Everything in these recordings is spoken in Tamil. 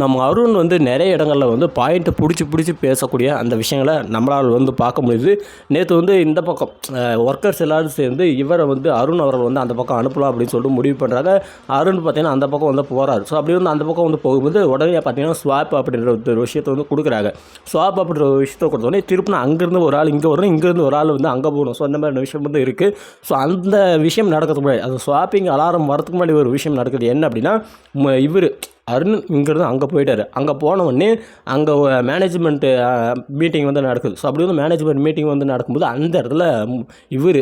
நம்ம அருண் வந்து நிறைய இடங்களில் வந்து பாயிண்ட்டை பிடிச்சி பிடிச்சி பேசக்கூடிய அந்த விஷயங்களை நம்மளால் வந்து பார்க்க முடியுது. நேற்று வந்து இந்த பக்கம் ஒர்க்கர்ஸ் எல்லோரும் சேர்ந்து இவரை வந்து அருண் அவர்கள் வந்து அந்த பக்கம் அனுப்பலாம் அப்படின்னு சொல்லிட்டு முடிவு பண்ணுறாங்க அருண் பார்த்தீங்கன்னா அந்த பக்கம் வந்து போகிறாரு ஸோ அப்படி வந்து அந்த பக்கம் வந்து போகும்போது உடனே பார்த்தீங்கன்னா ஸ்வாப் அப்படின்ற ஒரு விஷயத்தை வந்து கொடுக்குறாங்க. ஸ்வாப் அப்படின்ற ஒரு விஷயத்தை கொடுத்தோடனே திருப்பினா அங்கேருந்து ஒரு ஆள் இங்கே வரணும் இங்கேருந்து ஒரு ஆள் வந்து அங்கே போகணும். ஸோ அந்த மாதிரி விஷயம் வந்து இருக்குது ஸோ அந்த விஷயம் நடக்கிறதுக்கு முன்னாடி அந்த ஸ்வாப்பிங் அலாரம் வரதுக்கு முன்னாடி ஒரு விஷயம் நடக்குது. என்ன அப்படின்னா இவர் அருண் இங்கேருந்து அங்கே போயிட்டார். அங்கே போனவொடனே அங்கே மேனேஜ்மெண்ட்டு மீட்டிங் வந்து நடக்குது. ஸோ அப்படி வந்து மேனேஜ்மெண்ட் மீட்டிங் வந்து நடக்கும்போது அந்த இடத்துல இவர்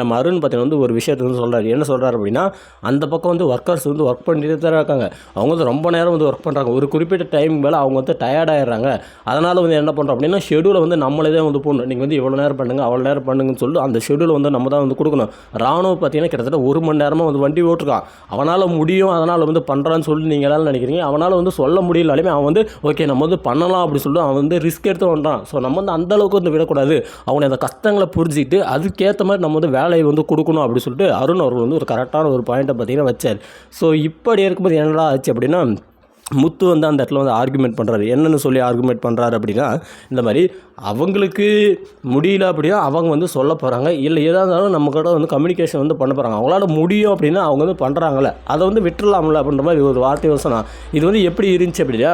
நம்ம அருண் பார்த்தீங்கன்னா வந்து ஒரு விஷயத்தை வந்து சொல்கிறார் என்ன சொல்கிறாரு அப்படின்னா அந்த பக்கம் வந்து ஒர்க்கர்ஸ் வந்து ஒர்க் பண்ணிட்டு தான் இருக்காங்க. அவங்க வந்து ரொம்ப நேரம் வந்து ஒர்க் பண்ணுறாங்க ஒரு குறிப்பிட்ட டைம் மேலே அவங்க வந்து டயர்ட் ஆயிடுறாங்க. அதனால் வந்து என்ன பண்ணுறோம் அப்படின்னா ஷெடியூலை வந்து நம்மளே தான் வந்து போடணும். நீங்கள் வந்து இவ்வளோ நேரம் பண்ணுங்கள் அவ்வளோ நேரம் பண்ணுங்கன்னு சொல்லிட்டு அந்த ஷெடியூலை வந்து நம்ம தான் வந்து கொடுக்கணும். ராணுவம் பார்த்தீங்கன்னா கிட்டத்தட்ட ஒரு மணி நேரமாக வந்து வண்டி ஓட்டிருக்கான். அவனால் முடியும் அதனால் வந்து பண்ணுறான்னு சொல்லி நீங்கள் எல்லாரும் நினைக்கிறீங்க? அவனால் வந்து சொல்ல முடியலாலுமே அவன் வந்து ஓகே நம்ம வந்து பண்ணலாம் அப்படின்னு சொல்லிட்டு அவன் வந்து ரிஸ்க் எடுத்து பண்ணுறான் ஸோ நம்ம வந்து அந்த அளவுக்கு வந்து விடக்கூடாது. அவனை அந்த கஷ்டங்களை புரிஞ்சுக்கிட்டு அதுக்கேற்ற மாதிரி நம்ம வந்து வேலையை வந்து கொடுக்கணும் அப்படின்னு சொல்லிட்டு அருண் அவர்கள் வந்து ஒரு கரெக்டான ஒரு பாயிண்ட்டை பார்த்தீங்கன்னா வச்சார். ஸோ இப்படி இருக்கும்போது என்னடா ஆச்சு அப்படின்னா முத்து வந்து அந்த இடத்துல வந்து ஆர்குமெண்ட் பண்ணுறாரு என்னென்னு சொல்லி ஆர்குமெண்ட் பண்ணுறாரு அப்படின்னா இந்த மாதிரி அவங்களுக்கு முடியல அப்படின்னா அவங்க வந்து சொல்ல போகிறாங்க இல்லை எதாக இருந்தாலும் நம்ம கூட வந்து கம்யூனிகேஷன் வந்து பண்ண போகிறாங்க அவங்களால முடியும் அப்படின்னா அவங்க வந்து பண்ணுறாங்களே அதை வந்து விட்டுடலாம்ல அப்படின்ற மாதிரி ஒரு வார்த்தை யோசனா. இது வந்து எப்படி இருந்துச்சு அப்படின்னா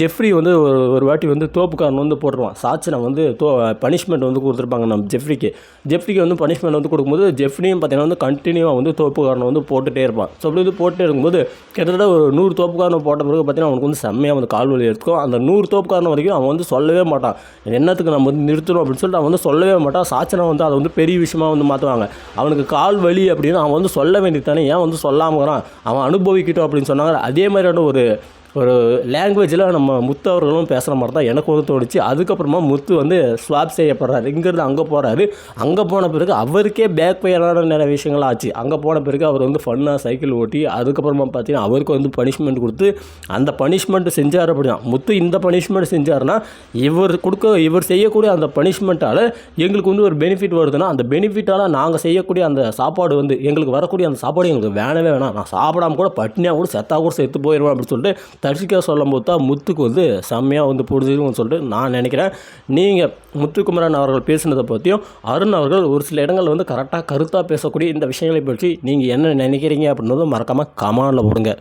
ஜெஃப்ரி வந்து ஒரு ஒரு வாட்டி வந்து தோப்புக்காரன் வந்து போட்டுருவான். சாட்சினை வந்து தோ பனிஷ்மெண்ட் வந்து கொடுத்துருப்பாங்க நம்ம ஜெஃப்ரிக்கு ஜெஃப்ரிக்கு வந்து பனிஷ்மெண்ட் வந்து கொடுக்கும்போது ஜெஃப்ரியும் பார்த்தீங்கன்னா வந்து கண்டினியூவாக வந்து தோப்புக்காரனை வந்து போட்டுகிட்டே இருப்பான். ஸோ அப்படி வந்து போட்டுகிட்டே இருக்கும்போது கிட்டத்தட்ட ஒரு நூறு தோப்புக்காரனை போட்ட பிறகு பார்த்தீங்கன்னா அவனுக்கு வந்து செம்மையாக வந்து கால் வலி எடுத்துக்கும். அந்த நூறு தோப்புக்காரன் வரைக்கும் அவன் வந்து சொல்லவே மாட்டான். என்னத்துக்கு நம்ம வந்து நிறுத்தணும்? அப்படின்னு சொல்லிட்டு அவன் வந்து சொல்லவே மாட்டான். சாச்சனை வந்து அதை வந்து பெரிய விஷயமா வந்து மாற்றுவாங்க அவனுக்கு கால் வலி அப்படின்னு அவன் வந்து சொல்ல வேண்டியது தானே. ஏன் வந்து சொல்லாமல் அவன் அனுபவிக்கட்டும் அப்படின்னு சொன்னாங்க. அதே மாதிரியான ஒரு ஒரு லாங்குவேஜில் நம்ம முத்து அவர்களும் பேசுகிற மாதிரி தான் எனக்கு வந்து தோணுச்சு. அதுக்கப்புறமா முத்து வந்து ஸ்வாப் செய்யப்படுறாரு. இங்கேருந்து அங்கே போகிறாரு அங்கே போன பிறகு அவருக்கே பேக் பெயரான நிறைய விஷயங்கள் ஆச்சு. அங்கே போன பிறகு அவர் வந்து ஃபன்னாக சைக்கிள் ஓட்டி அதுக்கப்புறமா பார்த்தீங்கன்னா அவருக்கு வந்து பனிஷ்மெண்ட் கொடுத்து அந்த பனிஷ்மெண்ட் செஞ்சார் அப்படின்னா முத்து இந்த பனிஷ்மெண்ட் செஞ்சாருன்னா இவர் கொடுக்க இவர் செய்யக்கூடிய அந்த பனிஷ்மெண்ட்டால் எங்களுக்கு வந்து ஒரு பெனிஃபிட் வருதுன்னா அந்த பெனிஃபிட்டால் நாங்கள் செய்யக்கூடிய அந்த சாப்பாடு வந்து எங்களுக்கு வரக்கூடிய அந்த சாப்பாடு எங்களுக்கு வேணவே வேணாம். நான் சாப்பிடாம கூட பட்னியாக கூட செத்தாக கூட செத்து போயிடுவேன் அப்படின்னு சொல்லிட்டு தர்ஷிகா சொல்லும் போது தான் முத்துக்கு வந்து செம்மையாக வந்து புரிஞ்சுதுன்னு சொல்லிட்டு நான் நினைக்கிறேன். நீங்கள் முத்துக்குமரன் அவர்கள் பேசுனதை பற்றியும் அருண் அவர்கள் ஒரு சில இடங்களில் வந்து கரெக்டாக கருத்தாக பேசக்கூடிய இந்த விஷயங்களை பற்றி நீங்கள் என்ன நினைக்கிறீங்க அப்படின்றதும் மறக்காமல் கமானில் போடுங்க.